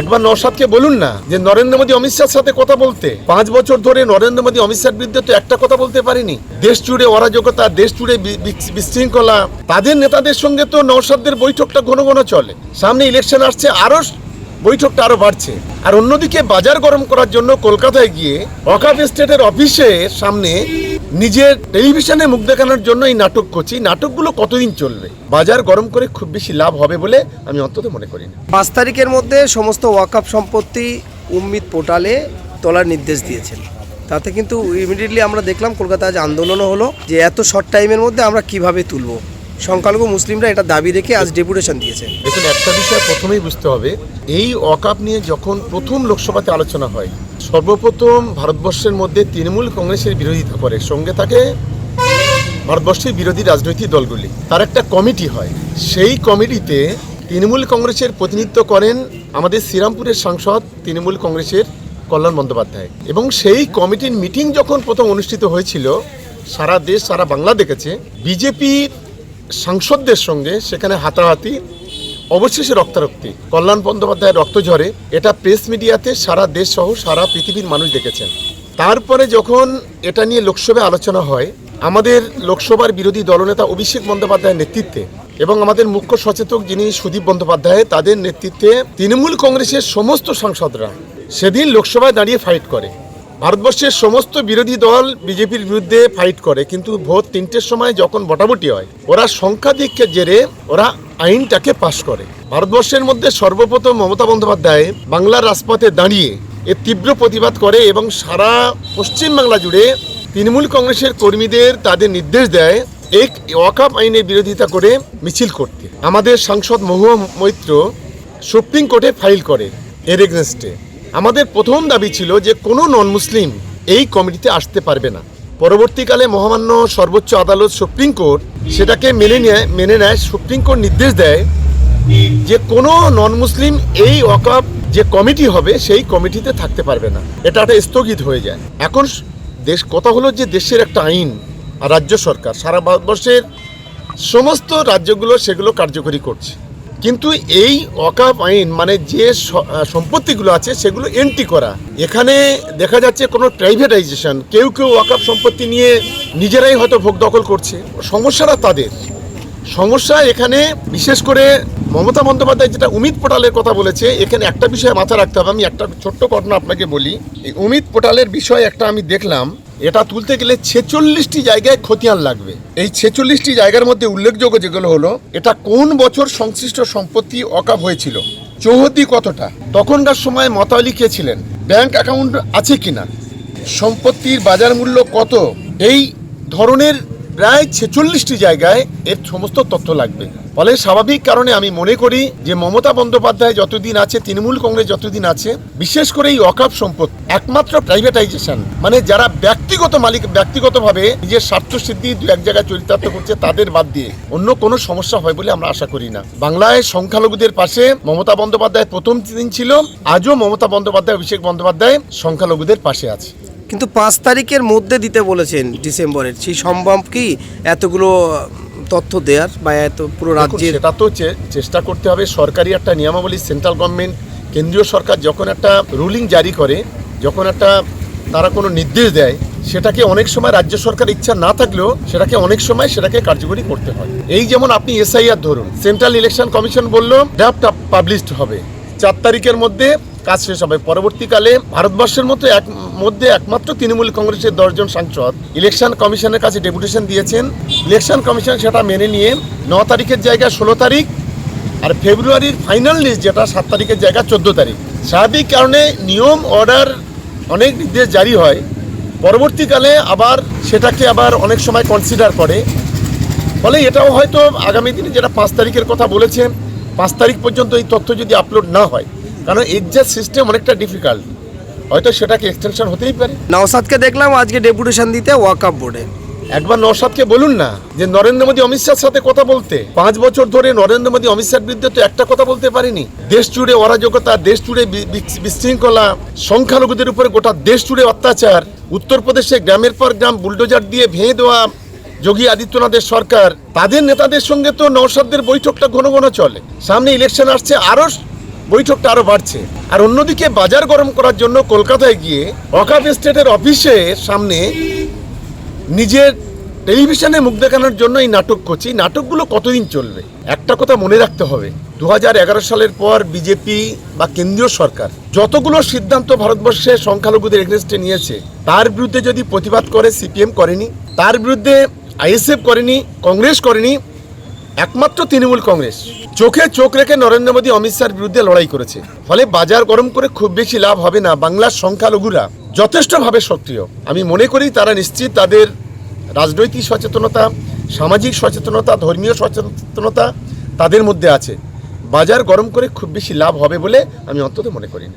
একবার নওশাদকে বলুন না যে নরেন্দ্র মোদী অমিত শাহের সাথে কথা বলতে। পাঁচ বছর ধরে নরেন্দ্র মোদী অমিত শাহের বিরুদ্ধে তো একটা কথা বলতে পারিনি। দেশ জুড়ে অরাজকতা, দেশ জুড়ে বিশৃঙ্খলা, তাদের নেতাদের সঙ্গে তো নওশাদদের বৈঠকটা ঘন ঘন চলে। সামনে ইলেকশন আসছে, আরও বৈঠকটা আরও বাড়ছে। আর অন্যদিকে বাজার গরম করার জন্য কলকাতায় গিয়ে অকাপ স্টেটের অফিসের সামনে নিজের টেলিভিশনে মুখ দেখানোর জন্য এই নাটক করছি। নাটকগুলো কতদিন চলবে? বাজার গরম করে খুব বেশি লাভ হবে বলে আমি অন্তত মনে করি না। পাঁচ তারিখের মধ্যে সমস্ত ওয়াকআপ সম্পত্তি উম্মিদ পোর্টালে তোলার নির্দেশ দিয়েছেন। তাতে কিন্তু ইমিডিয়েটলি আমরা দেখলাম কলকাতায় আজ আন্দোলনও হলো যে এত শর্ট টাইমের মধ্যে আমরা কীভাবে তুলব। সংখ্যালঘু মুসলিমরা এটা দাবি রেখে আজ ডেপুটেশন দিয়েছে। দেখুন, একটা বিষয় প্রথমেই বুঝতে হবে, এই অকাপ নিয়ে যখন প্রথম লোকসভাতে আলোচনা হয়, সর্বপ্রথম ভারতবর্ষের মধ্যে তৃণমূল কংগ্রেসের বিরোধিতা করে সঙ্গে থাকে ভারতবর্ষের বিরোধী রাজনৈতিক দলগুলি। তার একটা কমিটি হয়, সেই কমিটিতে তৃণমূল কংগ্রেসের প্রতিনিধিত্ব করেন আমাদের শ্রীরামপুরের সাংসদ তৃণমূল কংগ্রেসের কল্যাণ বন্দ্যোপাধ্যায়। এবং সেই কমিটির মিটিং যখন প্রথম অনুষ্ঠিত হয়েছিল, সারা দেশ, সারা বাংলা দেখেছে বিজেপির সাংসদদের সঙ্গে সেখানে হাতাহাতি, অবশেষে রক্তারক্তি। কল্যাণ বন্দ্যোপাধ্যায়ের রক্ত ঝরে, এটা প্রেস মিডিয়াতে সারা দেশ সহ সারা পৃথিবীর মানুষ দেখেছেন। তারপরে যখন এটা নিয়ে লোকসভায় আলোচনা হয়, আমাদের লোকসভার বিরোধী দলনেতা অভিষেক বন্দ্যোপাধ্যায়ের নেতৃত্বে এবং আমাদের মুখ্য সচেতক যিনি সুদীপ বন্দ্যোপাধ্যায়, তাদের নেতৃত্বে তৃণমূল কংগ্রেসের সমস্ত সাংসদরা সেদিন লোকসভায় দাঁড়িয়ে ফাইট করে। ভারতবর্ষের সমস্ত বিরোধী দল বিজেপির বিরুদ্ধে ফাইট করে, কিন্তু ভোট তিনটের সময় যখন ভোটাভুটি হয়, ওরা সংখ্যাধিক্যের জেরে ওরা আইনটাকে পাশ করে। ভারতবর্ষের মধ্যে সর্বপ্রথম মমতা বন্দ্যোপাধ্যায় বাংলার রাজপথে দাঁড়িয়ে এর তীব্র প্রতিবাদ করে এবং সারা পশ্চিমবাংলা জুড়ে তৃণমূল কংগ্রেসের কর্মীদের তাদের নির্দেশ দেয় এক ওয়াকাপ আইনের বিরোধিতা করে মিছিল করতে। আমাদের সাংসদ মহুয়া মৈত্র সুপ্রিম কোর্টে ফাইল করে এর এগেনস্টে। আমাদের প্রথম দাবি ছিল যে কোনো নন মুসলিম এই কমিটিতে আসতে পারবে না। পরবর্তীকালে মহামান্য সর্বোচ্চ আদালত সুপ্রিম কোর্ট সেটাকে মেনে নেয় মেনে নেয়, সুপ্রিম কোর্ট নির্দেশ দেয় যে কোনো নন মুসলিম এই ওয়াকাপ যে কমিটি হবে সেই কমিটিতে থাকতে পারবে না। এটা একটা স্থগিত হয়ে যায়। এখন দেশ কথা হলো যে দেশের একটা আইন আর রাজ্য সরকার সারা ভারতবর্ষের সমস্ত রাজ্যগুলো সেগুলো কার্যকরী করছে। কিন্তু এই ওয়াকাফ আইন মানে যে সম্পত্তিগুলো আছে সেগুলো এন্ট্রি করা। এখানে দেখা যাচ্ছে কোনো প্রাইভেটাইজেশন কেউ কেউ ওয়াকাফ সম্পত্তি নিয়ে নিজেরাই হয়তো ভোগ দখল করছে। সমস্যাটা তাদের। সমস্যা এখানে বিশেষ করে মমতা বন্দ্যোপাধ্যায় যেটা উমিত পোর্টালের কথা বলেছে, এখানে একটা বিষয় মাথা রাখতে হবে। আমি একটা ছোট্ট ঘটনা আপনাকে বলি। এই উমিত পোর্টালের বিষয় একটা আমি দেখলাম। এটা তুলতে গেলে ছেচল্লিশটি জায়গায় খতিয়ান লাগবে। এই ছেচল্লিশটি জায়গার মধ্যে উল্লেখযোগ্য যেগুলো হলো, এটা কোন বছর সংশ্লিষ্ট সম্পত্তি অকাপ হয়েছিল, চৌহদ্দি কতটা, তখনকার সময় মতালি কে ছিলেন, ব্যাংক অ্যাকাউন্ট আছে কিনা, সম্পত্তির বাজার মূল্য কত, এই ধরনের প্রায় ছেচল্লিশটি জায়গায় এর সমস্ত তথ্য লাগবে। ফলে স্বাভাবিক কারণে আমি মনে করি যে মমতা বন্দ্যোপাধ্যায় যতদিন আছে, তৃণমূল কংগ্রেস যতদিন আছে, বিশেষ করে এই অকাপ সম্পদ একমাত্র প্রাইভেটাইজেশন মানে যারা ব্যক্তিগত মালিক, ব্যক্তিগতভাবে নিজের স্বার্থ সিদ্ধি দু এক জায়গায় চরিতার্থ করছে, তাদের বাদ দিয়ে অন্য কোনো সমস্যা হয় বলে আমরা আশা করি না। বাংলায় সংখ্যালঘুদের পাশে মমতা বন্দ্যোপাধ্যায় প্রথম দিন ছিল, আজও মমতা বন্দ্যোপাধ্যায়, অভিষেক বন্দ্যোপাধ্যায় সংখ্যালঘুদের পাশে আছে। কিন্তু পাঁচ তারিখের মধ্যে দিতে বলেছেন ডিসেম্বরের। সেই সম্ভব কি এতগুলো তথ্য দেওয়ার বা এত পুরো রাজ্যের সেটা তো চেষ্টা করতে হবে সরকারি একটা নিয়মাবলী সেন্ট্রাল গভর্নমেন্ট কেন্দ্রীয় সরকার যখন একটা রুলিং জারি করে যখন একটা তারা কোনো নির্দেশ দেয় সেটাকে অনেক সময় রাজ্য সরকার ইচ্ছা না থাকলেও সেটাকে অনেক সময় সেটাকে কার্যকরী করতে হয়। এই যেমন আপনি এসআইআর ধরুন সেন্ট্রাল ইলেকশন কমিশন বলল ড্রাফট পাবলিশড হবে। চার তারিখের মধ্যে কাজ শেষ হবে। পরবর্তীকালে ভারতবর্ষের মতো এক, মধ্যে একমাত্র তৃণমূল কংগ্রেসের দশজন সাংসদ ইলেকশন কমিশনের কাছে ডেপুটেশন দিয়েছেন। ইলেকশন কমিশন সেটা মেনে নিয়ে ন তারিখের জায়গায় ষোলো তারিখ আর ফেব্রুয়ারির ফাইনাল লিস্ট যেটা সাত তারিখের জায়গা চোদ্দ তারিখ। স্বাভাবিক কারণে নিয়ম, অর্ডার অনেক নির্দেশ জারি হয়। পরবর্তীকালে আবার সেটাকে আবার অনেক সময় কনসিডার করে। ফলে এটাও হয়তো আগামী দিনে যেটা পাঁচ তারিখের কথা বলেছেন, পাঁচ তারিখ পর্যন্ত এই তথ্য যদি আপলোড না হয়। কারণ এক্সাক্ট সিস্টেম অনেকটা ডিফিকাল্ট হয়তো সেটাকে এক্সটেনশন হতেই পারে। নওসাদকে দেখলাম আজকে ডেপুটেশন দিতে ওয়াকআপ বোর্ডে একবার নওশাদকে বলুন না যে নরেন্দ্র মোদী অমিত শাহর সাথে কথা বলতে। পাঁচ বছর ধরে নরেন্দ্র মোদী অমিত শাহর বিরুদ্ধে তো একটা কথা বলতে পারেনি। দেশ জুড়ে অরাজকতা দেশ জুড়ে বিশৃঙ্খলা সংখ্যালঘুদের উপরে গোটা দেশ জুড়ে অত্যাচার উত্তরপ্রদেশে গ্রামের পর গ্রাম বুলডোজার দিয়ে ভেঙে দেওয়া যোগী আদিত্যনাথের সরকার। তাদের নেতাদের সঙ্গে তো নওশাদদের বৈঠকটা ঘন ঘন চলে। সামনে ইলেকশন আসছে আরও বৈঠকটা আরও বাড়ছে। আর অন্যদিকে বাজার গরম করার জন্য কলকাতায় গিয়ে ওয়াকাফ স্টেটের অফিসের সামনে নিজের টেলিভিশনে মুখ দেখানোর জন্য এই নাটক করছি। নাটকগুলো কতদিন চলবে? একটা কথা মনে রাখতে হবে দু হাজার এগারো সালের পর বিজেপি বা কেন্দ্রীয় সরকার যতগুলো সিদ্ধান্ত ভারতবর্ষে সংখ্যালঘুদের এগেনস্টে নিয়েছে, তার বিরুদ্ধে যদি প্রতিবাদ করে সিপিএম করেনি, তার বিরুদ্ধে আইএসএফ করেনি, কংগ্রেস করেনি একমাত্র তৃণমূল কংগ্রেস। চোখে চোখ রেখে নরেন্দ্র মোদী অমিত শাহর বিরুদ্ধে লড়াই করেছে। ফলে বাজার গরম করে খুব বেশি লাভ হবে না বাংলার সংখ্যালঘুরা। যথেষ্টভাবে সক্রিয়। আমি মনে করি তারা নিশ্চিত তাদের রাজনৈতিক সচেতনতা, সামাজিক সচেতনতা, ধর্মীয় সচেতনতা তাদের মধ্যে আছে। বাজার গরম করে খুব বেশি লাভ হবে বলে আমি অন্তত মনে করি না।